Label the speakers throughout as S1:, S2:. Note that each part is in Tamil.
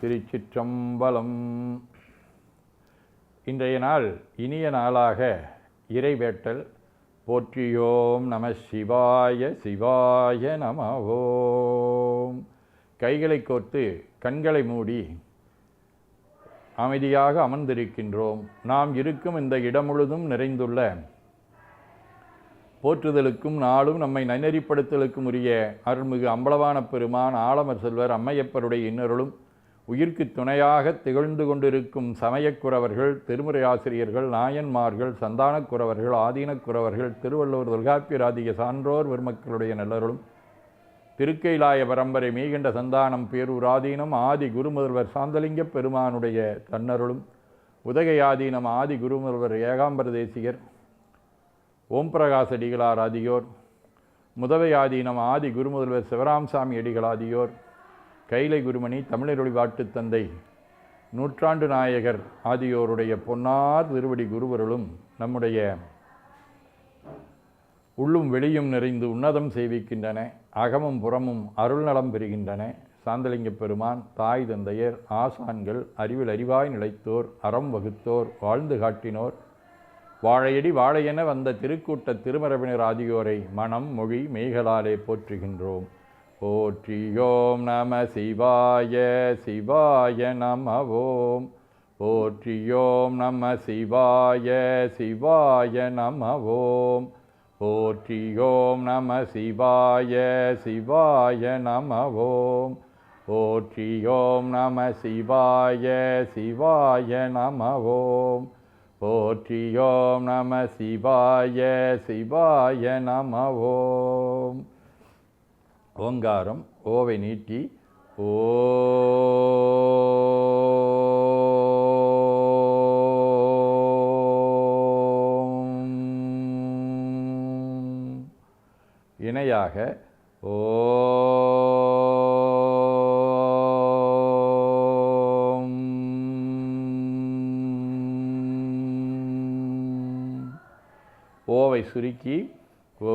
S1: திருச்சிற்றம்பலம். இன்றைய நாள் இனிய நாளாக இறைவேட்டல் போற்றியோம் நம சிவாய சிவாய நம ஓம் கைகளை கோர்த்து கண்களை மூடி அமைதியாக அமர்ந்திருக்கின்றோம். நாம் இருக்கும் இந்த இடம் முழுதும் நிறைந்துள்ள போற்றுதலுக்கும் நாளும் நம்மை நன்னெறிப்படுத்தலுக்கும் உரிய அருள்மிகு அம்பலவான பெருமான் ஆலமர் செல்வர் அம்மையப்பருடைய இன்னருளும் உயிர்க்கு துணையாக திகழ்ந்து கொண்டிருக்கும் சமயக்குறவர்கள் திருமுறை ஆசிரியர்கள் நாயன்மார்கள் சந்தானக்குறவர்கள் ஆதீனக்குறவர்கள் திருவள்ளுவர் தொல்காப்பியராதிய சான்றோர் பெருமக்களுடைய நல்லருளும் திருக்கைலாய பரம்பரை மீகண்ட சந்தானம் பேரூர் ஆதீனம் ஆதி குருமுதல்வர் சாந்தலிங்க பெருமானுடைய தன்னருளும் உதகை ஆதீனம் ஆதி குருமுதல்வர் ஏகாம்பர தேசிகர் ஓம் பிரகாஷ் அடிகளார் ஆதியோர் முதவை ஆதீனம் ஆதி குருமுதல்வர் சிவராம்சாமி அடிகள் ஆதியோர் கைலை குருமணி தமிழரொழி வாட்டுத் தந்தை நூற்றாண்டு நாயகர் ஆதியோருடைய பொன்னார் திருவடி குருவருளும் நம்முடைய உள்ளும் வெளியும் நிறைந்து உன்னதம் செய்விக்கின்றன அகமும் புறமும் அருள் நலம் பெறுகின்றன. சாந்தலிங்க பெருமான் தாய் தந்தையர் ஆசான்கள் அறிவில் அறிவாய் நிலைத்தோர் அறம் வகுத்தோர் வாழ்ந்து காட்டினோர். வாழையடி வாழையென வந்த திருக்கூட்ட திருமரபினர் ஆதியோரை மனம் மொழி மெய்களாலே போற்றுகின்றோம். போற்றியோம் நம சிவாய சிவாய நம ஓம் போற்றியோம் நம சிவாய சிவாய நம ஓம் போற்றியோம் நம சிவாய சிவாய நம ஓம் போற்றியோம் நம சிவாய சிவாய நம ஓம் போற்றியோம் நம சிவாய சிவாய நமவோம் ஓங்காரம் ஓவை நீட்டி ஓம் இணையாக ஓம் ஓவை சுருக்கி ஓ.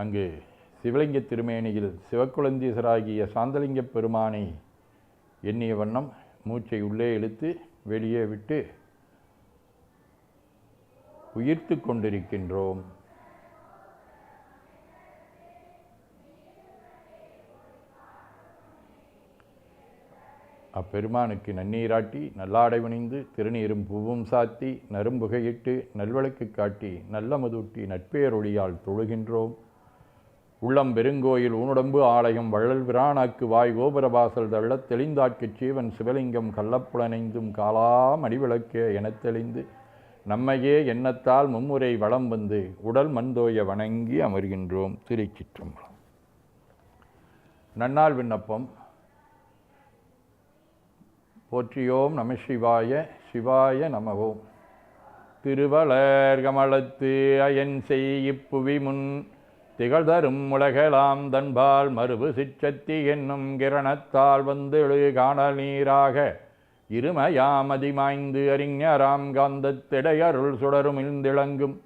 S1: அங்கு சிவலிங்க திருமேனியில் சிவக்குழந்தீசராகிய சாந்தலிங்க பெருமானை எண்ணிய வண்ணம் மூச்சை உள்ளே இழுத்து வெளியே விட்டு உயிர்த்து கொண்டிருக்கின்றோம். அப்பெருமானுக்கு நன்னீராட்டி நல்லாடை வணிந்து திருநீரும் பூவும் சாத்தி நரும்புகையிட்டு நல்வழக்கு காட்டி நல்ல மதுட்டி நட்பேரொழியால் தொழுகின்றோம். உள்ளம் பெருங்கோயில் ஊனுடம்பு ஆலயம் வள்ளல் விரானாக்கு வாய் கோபுரவாசல் தள்ளத் தெளிந்தாட்குச் சீவன் சிவலிங்கம் கள்ளப்புலனைந்தும் காலா அடிவிளக்கே எனத் தெளிந்து நம்மையே எண்ணத்தால் மும்முறை வளம் வந்து உடல் மந்தோய வணங்கி அமர்கின்றோம் திருச்சிற்றம்பலம். நன்னாள் விண்ணப்பம். போற்றியோம் நம சிவாய சிவாய நமவோம். திருவளர் கமலத்து அயன் செய் இப்புவி முன் திகழ்தரும் உலகலாம் தன்பால் மறுபு சிச்சத்தி என்னும் கிரணத்தால் வந்து காணல் நீராக. இருமயாமதிமாய்ந்து அறிஞராம் காந்தத்திடையருள் சுடரும் இழ்ந்திளங்கும்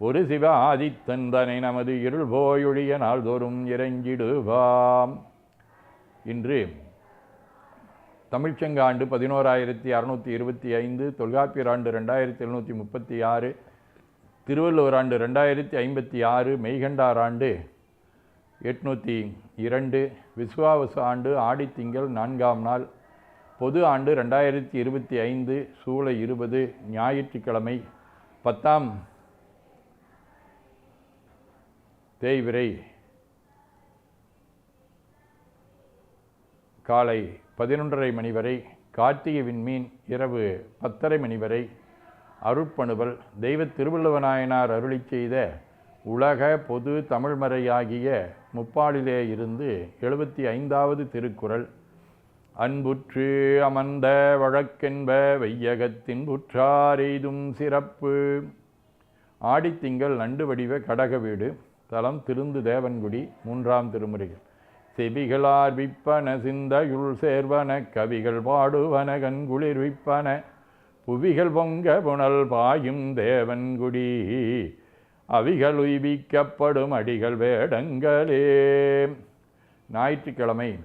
S1: ஒரு சிவ ஆதித்தந்தனை நமது இருள் போயொழிய நாள்தோறும் இறங்கிடுவாம். இன்று தமிழ்ச்சங்காண்டு பதினோராயிரத்தி அறுநூற்றி இருபத்தி ஐந்து தொல்காப்பியர் ஆண்டு ரெண்டாயிரத்தி எழுநூற்றி முப்பத்தி ஆறு திருவள்ளுவர் ஆண்டு ரெண்டாயிரத்தி ஐம்பத்தி ஆறு மெய்கண்டார் ஆண்டு எட்நூற்றி இரண்டு விஸ்வாவச ஆண்டு ஆடித்திங்கள் நான்காம் நாள் பொது ஆண்டு ரெண்டாயிரத்தி இருபத்தி ஐந்து சூலை இருபது ஞாயிற்றுக்கிழமை பத்தாம் தேய்விரை காலை பதினொன்றரை மணி வரை கார்த்திகை விண்மீன் இரவு பத்தரை மணி வரை அருட்பணுவல் தெய்வ திருவள்ளுவநாயனார் அருளி செய்த உலக பொது தமிழ்மறையாகிய முப்பாலிலே இருந்து எழுபத்தி ஐந்தாவது திருக்குறள். அன்புற்று அமர்ந்த வழக்கென்ப வையகத்தின் புற்றாரெய்தும் சிறப்பு. ஆடித்திங்கள் நண்டு வடிவ கடக வீடு தலம் திருந்து தேவன்குடி மூன்றாம் திருமுறைகள். செபிகளார் விப்பன சிந்தையுள் சேர்வன கவிகள் பாடுவன கண்குளிர் விப்பன புவிகள் பொங்க புனல் பாயும் தேவன்குடி அவிகள் உய்விக்கப்படும் அடிகள் வேடங்களே. ஞாயிற்றுக்கிழமை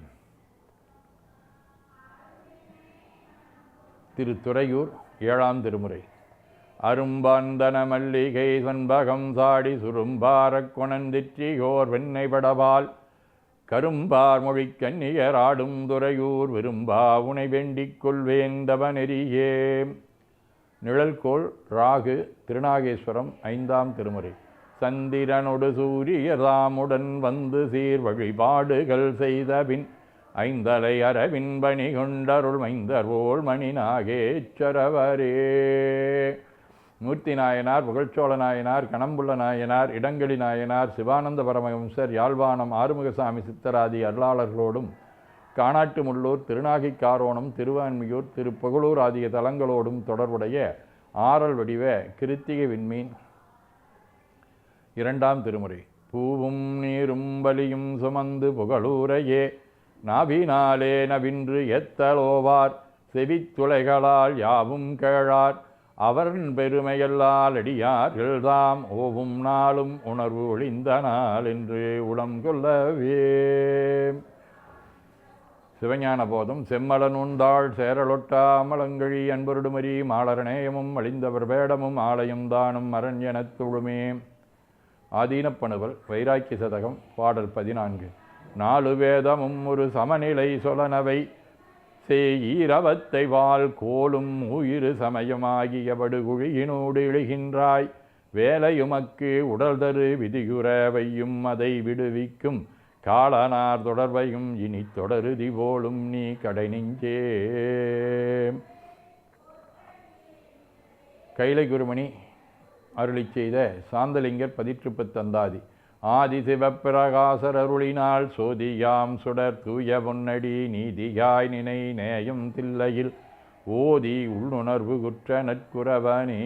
S1: திருத்துறையூர் ஏழாம் திருமுறை. அரும்பாந்தன மல்லிகை சண்பகம் சாடி சுரும்பாரக் கொணந்திற்றியோர் வெண்ணை படவால். கரும்பார் மொழி ஆடும் துறையூர் விரும்பா உனை வேண்டிக் கொள்வேந்தவனெறியே நிழல்கோள் ராகு திருநாகேஸ்வரம் ஐந்தாம் திருமுறை. சந்திரனொடு சூரியதாமுடன் வந்து சீர் வழிபாடுகள் செய்தபின் ஐந்தலை அரவின் பணி கொண்டருள் மைந்தர்வோள் மணி நாகேச்சரவரே. மூர்த்தி நாயனார் புகழ்ச்சோழ நாயனார் கணம்புள்ள நாயனார் இடங்களி நாயனார் சிவானந்த பரமஹம்சர் யாழ்ப்பாணம் ஆறுமுகசாமி சித்தராதி அருளாளர்களோடும் காணாட்டு முள்ளூர் திருநாகைக்காரோணம் திருவான்மியூர் திருப்புகழூர் ஆகிய தலங்களோடும் தொடர்புடைய ஆறல் வடிவ கிருத்திகை விண்மீன். இரண்டாம் திருமுறை. பூவும் நீரும் பலியும் சுமந்து புகழூரையே நாவினாலே நவின்று எத்தலோவார் செவித்துளைகளால் யாவும் கேழார் அவரின் பெருமையல்லால் அடியார்கள் தாம் ஓவும் நாளும் உணர்வு ஒளிந்த நாள் என்று உளம் கொள்ளவே. சிவஞான போதும் செம்மலனுந்தாள் சேரலொட்டா அமலங்கழி அன்பருடுமரி மாலரணேயமும் அழிந்தவர் வேடமும் ஆலயம் தானும் அரண் துழுமே. ஆதீனப்பணுவல் வைராக்கிய சதகம் பாடல் பதினான்கு. நாலு வேதமும் ஒரு சமநிலை சொலனவை. செய்ரவத்தை வால் கோலும் உயிரு சமயமாகிய படுகுழியினோடு இழுகின்றாய் வேலையுமக்கு உடல் தரு விதியுறவையும் அதை விடுவிக்கும். காலனார் தொடர்பையும் இனி தொடருதி போலும் நீ கடை நெஞ்சே கைலை குருமணி அருளி செய்த சாந்தலிங்கர் பதிற்றுப்பு தந்தாதி. ஆதி சிவப்பிரகாசர் அருளினால் சோதியாம் சுடர் தூய பொன்னடி நீதியாய் நினை நேயம் தில்லையில். ஓதி உள்ளுணர்வு குற்ற நற்குறவனே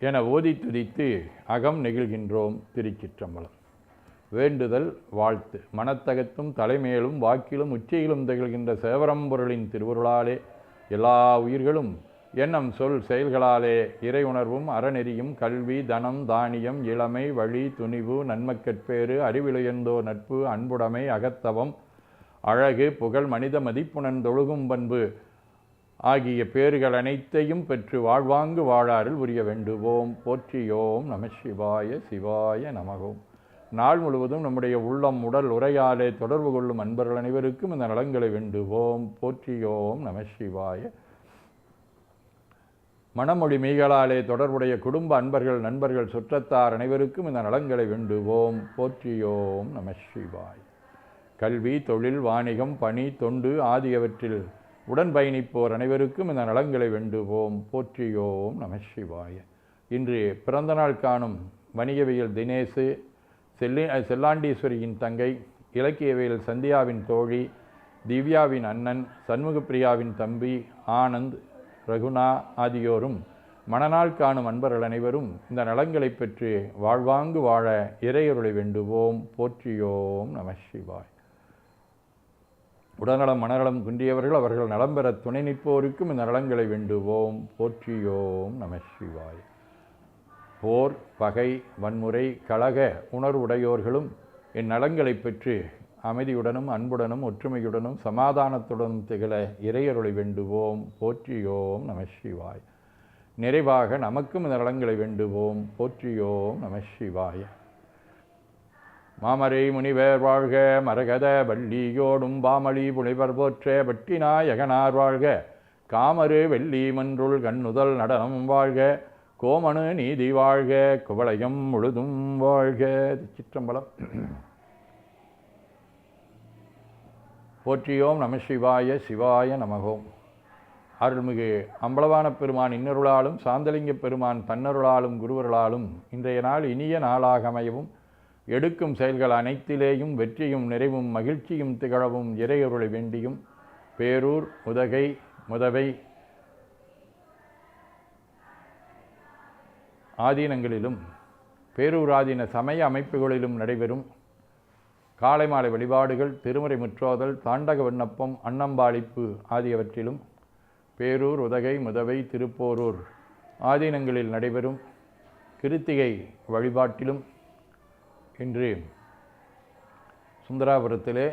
S1: என ஓதி துதித்து அகம் நெகிழ்கின்றோம் திருச்சிற்றம்பலம். வேண்டுதல் வாழ்த்து. மனத்தகத்தும் தலைமேலும் வாக்கிலும் உச்சியிலும் திகழ்கின்ற சேவரம்பொருளின் திருவருளாலே எல்லா உயிர்களும் எண்ணம் சொல் செயல்களாலே இறை உணர்வும் அறநெறியும் கல்வி தனம் தானியம் இளமை வழி துணிவு நன்மக்கட்பேறு அறிவிலுயர்ந்தோ நட்பு அன்புடைமை அகத்தவம் அழகு புகழ் மனித மதிப்புணன் தொழுகும் பண்பு ஆகிய பேறுகள் அனைத்தையும் பெற்று வாழ்வாங்கு வாழாறில் உரிய வேண்டுவோம். போற்றியோம் நம சிவாய சிவாய நமகோம் நாள் முழுவதும் நம்முடைய உள்ளம் உடல் உரையாலே தொடர்பு கொள்ளும் அன்பர்கள் அனைவருக்கும் இந்த நலங்களை வேண்டுவோம். போற்றியோம் நம சிவாய. மணமொழி மெய்களாலே தொடர்புடைய குடும்ப அன்பர்கள் நண்பர்கள் சுற்றத்தார் அனைவருக்கும் இந்த நலங்களை வேண்டுவோம். போற்றியோம் நம சிவாய். கல்வி தொழில் வாணிகம் பணி தொண்டு ஆகியவற்றில் உடன் பயணிப்போர் அனைவருக்கும் இந்த நலங்களை வேண்டுவோம். போற்றியோம் நம சிவாய. இன்று பிறந்தநாள் காணும் வணிகவியல் தினேசு செல்லி செல்லாண்டீஸ்வரியின் தங்கை இலக்கியவியல் சந்தியாவின் தோழி திவ்யாவின் அண்ணன் சண்முகப்பிரியாவின் தம்பி ஆனந்த் ரகுணா ஆகியோரும் மணநாள் காணும் அன்பர்கள் அனைவரும் இந்த நலங்களை பெற்று வாழ்வாங்கு வாழ இறையருளை வேண்டுவோம். போற்றியோம் நம சிவாய். உடல்நலம் மனநலம் குன்றியவர்கள் அவர்கள் நலம் பெற துணை நிற்போருக்கும் இந்த நலங்களை வேண்டுவோம். போற்றியோம் நம சிவாய். போர் பகை வன்முறை கழக உணர்வுடையோர்களும் என் நலங்களை பெற்று அமைதியுடனும் அன்புடனும் ஒற்றுமையுடனும் சமாதானத்துடனும் திகழ இறையருளை வேண்டுவோம். போற்றியோம் நம சிவாய். நிறைவாக நமக்கும் இந்த நலங்களை வேண்டுவோம். போற்றியோம் நம சிவாய. மாமரை முனிவர் வாழ்க மரகத வள்ளியோடும் பாமளி புனிவர் போற்ற பட்டிநாயகனார் வாழ்க. காமரு வெள்ளி மன்றுள் கண்ணுதல் நடனம் வாழ்க. கோமனு நீதி வாழ்க குவளையம் முழுதும் வாழ்க. சிற்றம்பலம் போற்றியோம் நம சிவாய சிவாய நமகோம். அருள்மிகு அம்பலவான பெருமான் இன்னருளாலும் சாந்தலிங்க பெருமான் தன்னருளாலும் குருவருளாலும் இன்றைய நாள் இனிய நாளாக அமையவும் எடுக்கும் செயல்கள் அனைத்திலேயும் வெற்றியும் நிறைவும் மகிழ்ச்சியும் திகழவும் இறையொருளை வேண்டியும் பேரூர் உதகை முதவை ஆதீனங்களிலும் பேரூராதீன சமய அமைப்புகளிலும் நடைபெறும் காலை மாலை வழிபாடுகள் திருமுறை முற்றோதல் தாண்டக விண்ணப்பம் அன்னம்பாளிப்பு ஆகியவற்றிலும் பேரூர் உதகை முதவை திருப்போரூர் ஆதீனங்களில் நடைபெறும் கிருத்திகை வழிபாட்டிலும் இன்று சுந்தராபுரத்திலே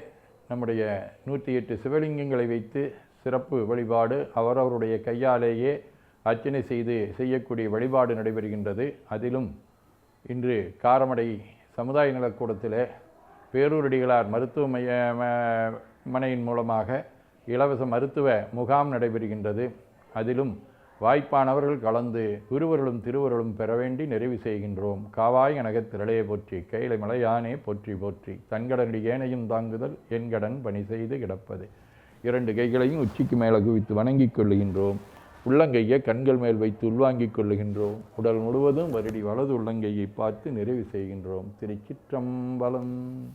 S1: நம்முடைய நூற்றி எட்டு சிவலிங்கங்களை வைத்து சிறப்பு வழிபாடு அவரவருடைய கையாலேயே அர்ச்சனை செய்து செய்யக்கூடிய வழிபாடு நடைபெறுகின்றது. அதிலும் இன்று காரமடை சமுதாய நலக்கூடத்தில் பேரூரடிகளார் மருத்துவ மைய மனையின் மூலமாக இலவச மருத்துவ முகாம் நடைபெறுகின்றது. அதிலும் வாய்ப்பானவர்கள் கலந்து குருவர்களும் திருவர்களும் பெற வேண்டி நிறைவு செய்கின்றோம். காவாய் கனகத் திரளையே போற்றி கையில மலையானே போற்றி போற்றி. தன்கடனடி ஏனையும் தாங்குதல் என் கடன் பணி செய்து கிடப்பது. இரண்டு கைகளையும் உச்சிக்கு மேலே குவித்து வணங்கிக் கொள்ளுகின்றோம். உள்ளங்கையை கண்கள் மேல் வைத்து உள்வாங்கிக் கொள்ளுகின்றோம். உடல் முழுவதும் வருடி வலது உள்ளங்கையை பார்த்து நிறைவு செய்கின்றோம். திருச்சிற்றம்பலம்.